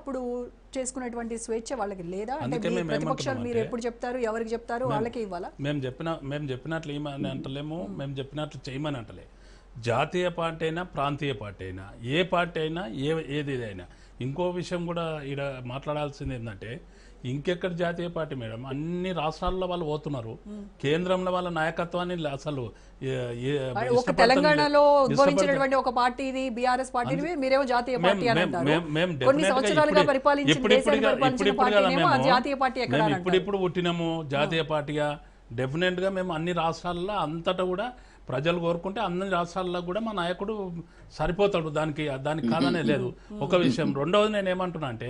అప్పుడు చేసుకునేటువంటి స్వేచ్ఛ వాళ్ళకి లేదా? అంటే ప్రతిపక్షాలు మీరు ఎప్పుడు చెప్తారు? ఎవరికి చెప్తారు? వాళ్ళకే ఇవ్వాలా? మేము చెప్పిన మేము చెప్పినట్లు ఏమని అంటలేము. మేము చెప్పినట్లు చేయమని అంటలే. జాతీయ పార్టీ అయినా ప్రాంతీయ పార్టీ అయినా ఏ పార్టీ అయినా ఏ ఏది అయినా. ఇంకో విషయం కూడా ఇక్కడ మాట్లాడాల్సింది ఏంటంటే ఇంకెక్కడ జాతీయ పార్టీ మేడం? అన్ని రాష్ట్రాల్లో వాళ్ళు పోతున్నారు. కేంద్రంలో వాళ్ళ నాయకత్వాన్ని అసలు ఒక తెలంగాణలో. ఉద్భవించినటువంటి ఒక పార్టీని బీఆర్ఎస్ పార్టీని మీరేమో జాతీయ పార్టీ కొన్ని సంవత్సరాలుగా పరిపాలించిన జాతీయ పార్టీ ఇప్పుడు ఇప్పుడు పుట్టినాము జాతీయ పార్టీగా డెఫినెట్గా మేము అన్ని రాష్ట్రాల్లో అంతటా కూడా ప్రజలు కోరుకుంటే అన్ని రాష్ట్రాల్లో కూడా మా నాయకుడు సరిపోతాడు. దానికి దానికి కాదనే లేదు. ఒక విషయం రెండవది నేను ఏమంటున్నా అంటే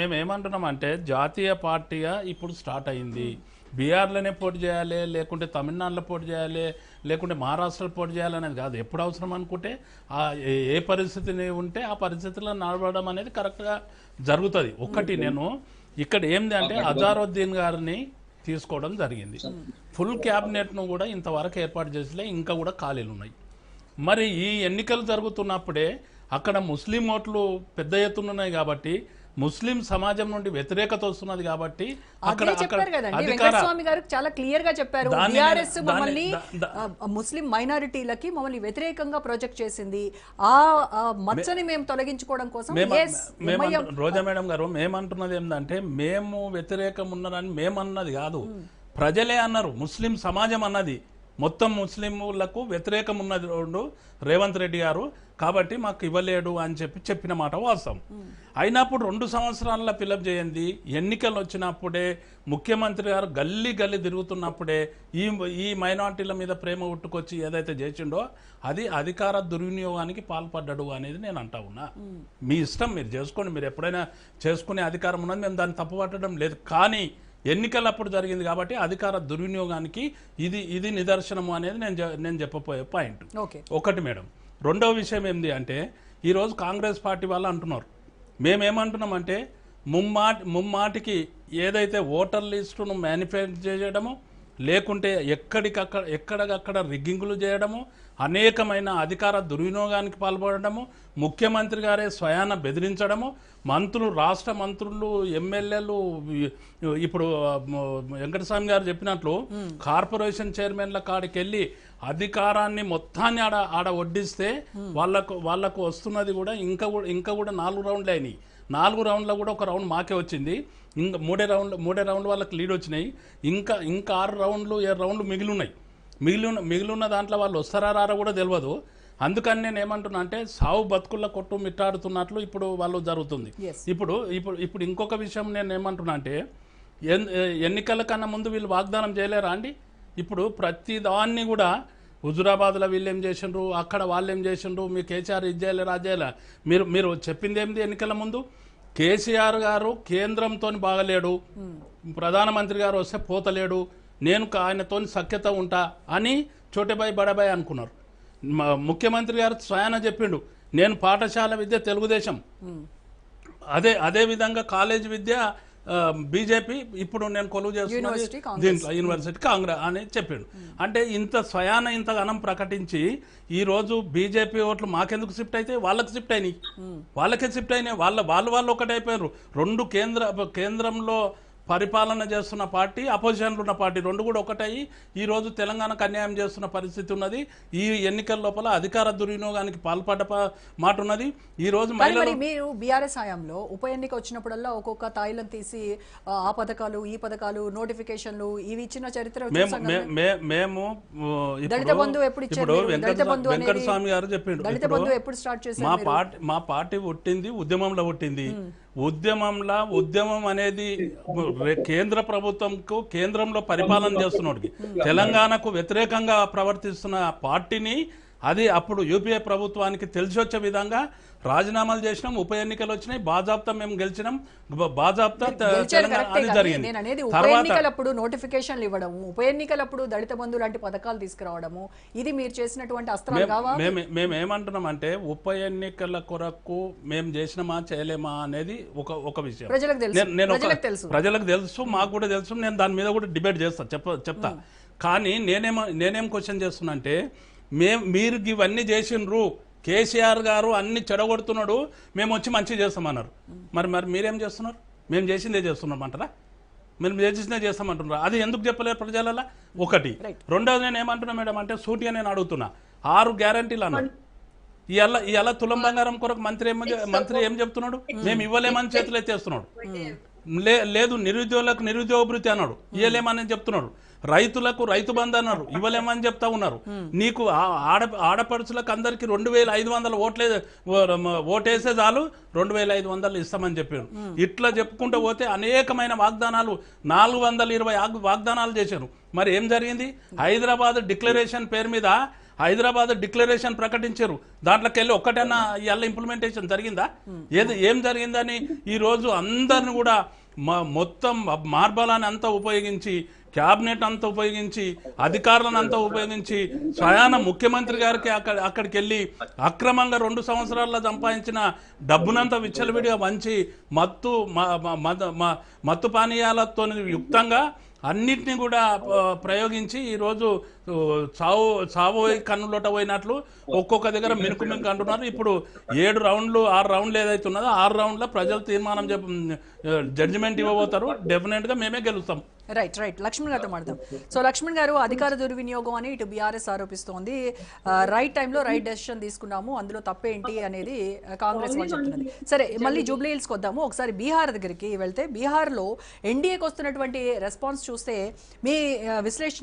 మేము ఏమంటున్నాం అంటే జాతీయ పార్టీగా ఇప్పుడు స్టార్ట్ అయింది. బీహార్లోనే పోటీ చేయాలి లేకుంటే తమిళనాడులో పోటీ చేయాలి లేకుంటే మహారాష్ట్రలో పోటీ చేయాలి అనేది కాదు. ఎప్పుడు అవసరం అనుకుంటే ఆ ఏ- ఏ పరిస్థితిని ఉంటే ఆ పరిస్థితిలో నడవడం అనేది కరెక్ట్గా జరుగుతుంది. ఒక్కటి నేను ఇక్కడ ఏంది అంటే అజారుద్దీన్ గారిని తీసుకోవడం జరిగింది. ఫుల్ క్యాబినెట్ను కూడా ఇంతవరకు ఏర్పాటు చేసలే ఇంకా కూడా ఖాళీలు ఉన్నాయి. మరి ఈ ఎన్నికలు జరుగుతున్నప్పుడే అక్కడ ముస్లిం ఓట్లు పెద్ద ఎత్తున ఉన్నాయి కాబట్టి ముస్లిం సమాజం నుండి వ్యతిరేకత వస్తున్నది కాబట్టి గారు చాలా క్లియర్గా చెప్పారు బీఆర్ఎస్ మమ్మల్ని ముస్లిం మైనారిటీలకి మమ్మల్ని వ్యతిరేకంగా ప్రొజెక్ట్ చేసింది. ఆ మచ్చని మేము తొలగించుకోవడం కోసం రోజా మేడం గారు మేమంటున్నది ఏంటంటే మేము వ్యతిరేకం ఉన్నారని మేము అన్నది కాదు ప్రజలే అన్నారు ముస్లిం సమాజం అన్నది. మొత్తం ముస్లింలకు వ్యతిరేకం ఉన్నది రెండు రేవంత్ రెడ్డి గారు. కాబట్టి మాకు ఇవ్వలేడు అని చెప్పి చెప్పిన మాట వాస్తవం. అయినప్పుడు రెండు సంవత్సరాల ఫిలప్ చేయండి. ఎన్నికలు వచ్చినప్పుడే ముఖ్యమంత్రి గారు గల్లీ గల్లీ తిరుగుతున్నప్పుడే ఈ ఈ మైనార్టీల మీద ప్రేమ ఉట్టుకొచ్చి ఏదైతే చేసిండో అది అధికార దుర్వినియోగానికి పాల్పడ్డాడు అనేది నేను అంటా ఉన్నా. మీ ఇష్టం మీరు చేసుకోండి మీరు ఎప్పుడైనా చేసుకునే అధికారం ఉన్నది మేము దాన్ని తప్పుపట్టడం లేదు. కానీ ఎన్నికలప్పుడు జరిగింది కాబట్టి అధికార దుర్వినియోగానికి ఇది ఇది నిదర్శనము అనేది నేను నేను చెప్పబోయే పాయింట్ ఓకే. ఒకటి మేడం. రెండవ విషయం ఏంటి అంటే ఈరోజు కాంగ్రెస్ పార్టీ వాళ్ళు అంటున్నారు. మేమేమంటున్నామంటే ముమ్మాటి ముమ్మాటికి ఏదైతే ఓటర్ లిస్టును మ్యానిఫెక్ట్ చేయడము లేకుంటే ఎక్కడికక్కడ ఎక్కడికక్కడ రిగ్గింగులు చేయడము అనేకమైన అధికార దుర్వినియోగానికి పాల్పడము ముఖ్యమంత్రి గారే స్వయాన బెదిరించడము మంత్రులు రాష్ట్ర మంత్రులు ఎమ్మెల్యేలు ఇప్పుడు వెంకటస్వామి గారు చెప్పినట్లు కార్పొరేషన్ చైర్మన్ల కాడికి వెళ్ళి అధికారాన్ని మొత్తాన్ని ఆడ ఆడ వడ్డిస్తే వాళ్ళకు వాళ్ళకు వస్తున్నది కూడా ఇంకా కూడా ఇంకా కూడా నాలుగు రౌండ్లు అయినాయి. నాలుగు రౌండ్లో కూడా ఒక రౌండ్ మాకే వచ్చింది. ఇంకా మూడే రౌండ్ మూడే రౌండ్ వాళ్ళకి లీడ్ వచ్చినాయి. ఇంకా ఇంకా ఆరు రౌండ్లు ఏడు రౌండ్లు మిగిలి ఉన్నాయి మిగిలి ఉన్న మిగిలి ఉన్న దాంట్లో వాళ్ళు వస్తారా రారా కూడా తెలియదు అందుకని నేను ఏమంటున్నా అంటే సావు బతుకుల కొట్టు మిట్టాడుతున్నట్లు ఇప్పుడు వాళ్ళు జరుగుతుంది. ఇప్పుడు ఇప్పుడు ఇప్పుడు ఇంకొక విషయం నేను ఏమంటున్నా అంటే ఎన్- ఎన్నికల కన్నా ముందు వీళ్ళు వాగ్దానం చేయలేరా అండి? ఇప్పుడు ప్రతి దాన్ని కూడా హుజురాబాద్లో వీళ్ళు ఏం చేసిండ్రు? అక్కడ వాళ్ళు ఏం చేసిండ్రు? మీ కేసీఆర్ ఇది చేయలేరు అది చేయలే మీరు మీరు చెప్పింది ఏంది ఎన్నికల ముందు? కేసీఆర్ గారు కేంద్రంతో బాగలేడు. ప్రధానమంత్రి గారు వస్తే పోతలేడు. నేను ఆయనతో సఖ్యత ఉంటా అని చోటబాయ్ బడబాయ్ అనుకున్నారు. ముఖ్యమంత్రి గారు స్వయాన చెప్పిండు నేను పాఠశాల విద్య తెలుగుదేశం. అదే అదే విధంగా కాలేజ్ విద్య బీజేపీ ఇప్పుడు నేను కొలువు చేస్తున్నది కాంగ్రెస్. దీంట్లో యూనివర్సిటీ కాంగ్రెస్ అని చెప్పిండు. అంటే ఇంత స్వయాన ఇంత గణం ప్రకటించి ఈ రోజు బీజేపీ ఓట్లు మాకెందుకు షిఫ్ట్ అయితే వాళ్ళకి షిఫ్ట్ అయినాయి. వాళ్ళకే షిఫ్ట్ అయినాయి. వాళ్ళ వాళ్ళు వాళ్ళు ఒకటైపోయారు రెండు కేంద్ర కేంద్రంలో పరిపాలన చేస్తున్న పార్టీ అపోజిషన్లో ఉన్న పార్టీ రెండు కూడా ఒకటయ్యి. ఈ రోజు తెలంగాణకు అన్యాయం చేస్తున్న పరిస్థితి ఉన్నది. ఈ ఎన్నికల లోపల అధికార దుర్వినియోగానికి పాల్పడ్డ మాట ఉన్నది. ఈ రోజు మరి బీఆర్ఎస్ హయాంలో ఉప ఎన్నిక వచ్చినప్పుడల్లా ఒక్కొక్క తాయిలం తీసి ఆ, పథకాలు ఈ పథకాలు నోటిఫికేషన్లు ఇవి ఇచ్చిన చరిత్ర మేము చూసాం మే- మే- మేము ఊ, దళిత ఇప్పుడు బంధు ఎప్పుడు ఇచ్చారు ఇప్పుడు మీరు? వెంకట దళిత బంధు వెంకట అనేది- స్వామి గారు చెప్పిండు. మా? పార్టీ మా పార్టీ పుట్టింది ఉద్యమంలో పుట్టింది. ఉద్యమంలో ఉద్యమం అనేది కేంద్ర ప్రభుత్వంకు కేంద్రంలో పరిపాలన చేస్తున్నోడికి. తెలంగాణకు వ్యతిరేకంగా ప్రవర్తిస్తున్న పార్టీని అది అప్పుడు యూపీఏ ప్రభుత్వానికి తెలిసి వచ్చే విధంగా రాజీనామాలు చేసినాం ఉప ఎన్నికలు వచ్చినాయి బాజాప్తా మేము గెలిచినాం బ- బాజాప్తా తె- గెలిచారు తెలంగాణ కరెక్టే అది కానీ జరిగింది. ఎన్నికలప్పుడు నోటిఫికేషన్లు ఇవ్వడము ఉప ఎన్నికలప్పుడు దళిత బంధు లాంటి పథకాలు తీసుకురావడము ఇది మీరు చేసినటువంటి మేము మేము ఏమంటున్నామంటే ఉప ఎన్నికల కొరకు మేము చేసినామా చేయలేమా అనేది ఒక ఒక విషయం. ప్రజలకు తెలుసు. నేను- తెలుసు. ప్రజలకు తెలుసు మాకు కూడా తెలుసు నేను దాని మీద కూడా డిబేట్ చేస్తా చెప్ప చెప్తా. కానీ నేనేమ నేనేం క్వశ్చన్ చేస్తున్నా అంటే మేము మీరు ఇవన్నీ చేసిండ్రు కేసీఆర్ గారు అన్ని చెడగొడుతున్నాడు మేము వచ్చి మంచి చేస్తామన్నారు. మరి మరి మీరేం చేస్తున్నారు? మేము చేసిందే చేస్తున్నాం అంటారా మీరు చేసిందే చేస్తామంటున్నారు? అది ఎందుకు చెప్పలేరు ప్రజలలో? ఒకటి. రెండోది నేను ఏమంటున్నా మేడం అంటే సూటిగా నేను అడుగుతున్నా. ఆరు గ్యారంటీలు అన్నారు ఇవాళ ఇవాళ తులం బంగారం కొరకు మంత్రి ఏం మంత్రి ఏం చెప్తున్నాడు? మేము ఇవ్వలేమని చేతులు ఎత్తేస్తున్నాడు లే లేదు నిరుద్యోగులకు నిరుద్యోగ భృతి అన్నాడు. ఇవ్వలేమని చెప్తున్నాడు. రైతులకు రైతు బంధు అన్నారు. ఇవ్వలేమని చెప్తా ఉన్నారు. నీకు ఆ- ఆడ ఆడపడుచులకు అందరికి రెండు వేల ఐదు వందల ఓట్లే ఓటేసే చాలు. రెండు వేల ఐదు వందలు ఇస్తామని చెప్పారు. ఇట్లా చెప్పుకుంటూ పోతే అనేకమైన వాగ్దానాలు నాలుగు వందల ఇరవై వాగ్దానాలు చేశారు. మరి ఏం జరిగింది? హైదరాబాద్ డిక్లరేషన్ పేరు మీద హైదరాబాద్ డిక్లరేషన్ ప్రకటించారు. దాంట్లోకి వెళ్ళి ఒక్కటన్నా ఇవాళ ఇంప్లిమెంటేషన్ జరిగిందా? ఏది ఏం జరిగిందని? ఈ రోజు అందరిని కూడా మొత్తం మార్బలాన్ని అంతా ఉపయోగించి క్యాబినెట్ అంతా ఉపయోగించి అధికారులను అంతా ఉపయోగించి స్వయాన ముఖ్యమంత్రి గారికి అక్కడ అక్కడికి వెళ్ళి అక్రమంగా రెండు సంవత్సరాల్లో సంపాదించిన డబ్బునంతా విచ్చలవిడిగా వంచి మత్తు మత్తు పానీయాలతో యుక్తంగా అన్నిటిని కూడా ప్రయోగించి ఈరోజు చావు చావు కన్నులోట పోయినట్లు ఒక్కొక్క దగ్గర మినుకు మినుకు అంటున్నారు. ఇప్పుడు ఏడు రౌండ్లు ఆరు రౌండ్లు ఏదైతే ఉన్నదో ఆరు రౌండ్ల ప్రజలు తీర్మానం చెప్ప జడ్జిమెంట్ ఇవ్వబోతారు. డెఫినెట్గా మేమే గెలుస్తాం. రైట్ రైట్ లక్ష్మణ్ గారితో మాట్లాడదాం. సో లక్ష్మణ్ గారు అధికార దుర్వినియోగం అని ఇటు బీఆర్ఎస్ ఆరోపిస్తోంది. రైట్ టైంలో రైట్ డెసిషన్ తీసుకున్నాము. అందులో తప్పేంటి అనేది uh, కాంగ్రెస్ వాళ్ళు చెప్తున్నది సరే మళ్ళీ జూబ్లీ హిల్స్కి వద్దాము. ఒకసారి బీహార్ దగ్గరికి వెళ్తే బీహార్లో ఎన్డీఏకి వస్తున్నటువంటి రెస్పాన్స్ చూస్తే మీ uh, విశ్లేషణ